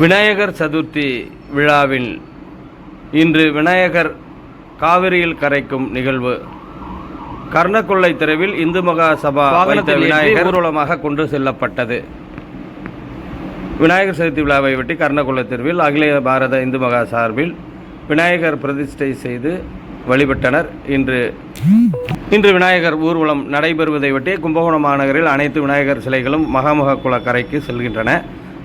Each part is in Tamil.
விநாயகர் சதுர்த்தி விழாவில் இன்று விநாயகர் காவிரியில் கரைக்கும் நிகழ்வு. கர்ணக்கொள்ளை தெருவில் இந்து மகா சபா வைத்த விநாயகர் ஊர்வலமாக கொண்டு செல்லப்பட்டது. விநாயகர் சதுர்த்தி விழாவை ஒட்டி கர்ணக்கொள்ளை தெருவில் அகில பாரத இந்து மகா சார்பில் விநாயகர் பிரதிஷ்டை செய்து வழிபட்டனர். இன்று இன்று விநாயகர் ஊர்வலம் நடைபெறுவதை ஒட்டி கும்பகோணம் மாநகரில் அனைத்து விநாயகர் சிலைகளும் மகாமக குள கரைக்கு செல்கின்றன.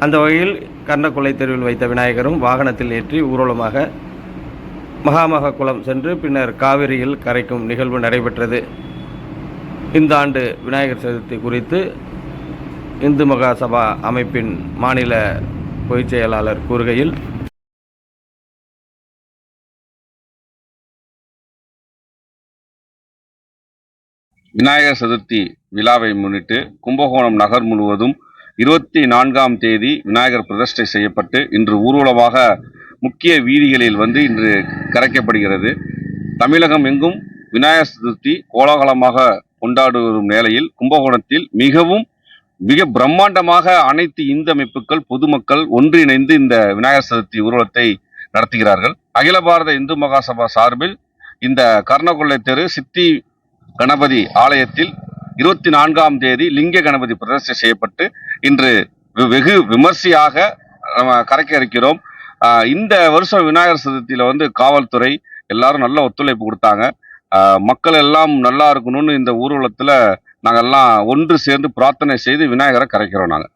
அந்த வகையில் கர்ணக்கொள்ளை தெருவில் வைத்த விநாயகரும் வாகனத்தில் ஏற்றி ஊர்வலமாக மகாமக குளம் சென்று பின்னர் காவிரியில் கரைக்கும் நிகழ்வு நடைபெற்றது. இந்த ஆண்டு விநாயகர் சதுர்த்தி குறித்து இந்து மகா சபா அமைப்பின் மாநில பொதுச் செயலாளர் கூறுகையில் விநாயகர் சதுர்த்தி விழாவை முன்னிட்டு கும்பகோணம் நகர் முழுவதும் இருபத்தி நான்காம் தேதி விநாயகர் பிரதிஷ்டை செய்யப்பட்டு இன்று ஊர்வலமாக முக்கிய வீதிகளில் வந்து இன்று கரைக்கப்படுகிறது. தமிழகம் எங்கும் விநாயகர் சதுர்த்தி கோலாகலமாக கொண்டாடி வரும் கும்பகோணத்தில் மிகவும் மிக பிரம்மாண்டமாக அனைத்து இந்து அமைப்புகள் பொதுமக்கள் ஒன்றிணைந்து இந்த விநாயகர் சதுர்த்தி ஊர்வலத்தை நடத்துகிறார்கள். அகில பாரத இந்து மகாசபா சார்பில் இந்த கர்ணகொள்ளை தெரு சித்தி கணபதி ஆலயத்தில் இருபத்தி நான்காம் தேதி லிங்க கணபதி பிரதிஷ்டை செய்யப்பட்டு இன்று வெகு விமர்சையாக நம்ம கரைக்க இருக்கிறோம் இந்த வருஷம் விநாயகர் சதுர்த்தியில் வந்து காவல்துறை எல்லாரும் நல்ல ஒத்துழைப்பு கொடுத்தாங்க. மக்கள் எல்லாம் நல்லா இருக்கணும்னு இந்த ஊர்வலத்தில் நாங்கள் எல்லாம் ஒன்று சேர்ந்து பிரார்த்தனை செய்து விநாயகரை கரைக்கிறோம் நாங்கள்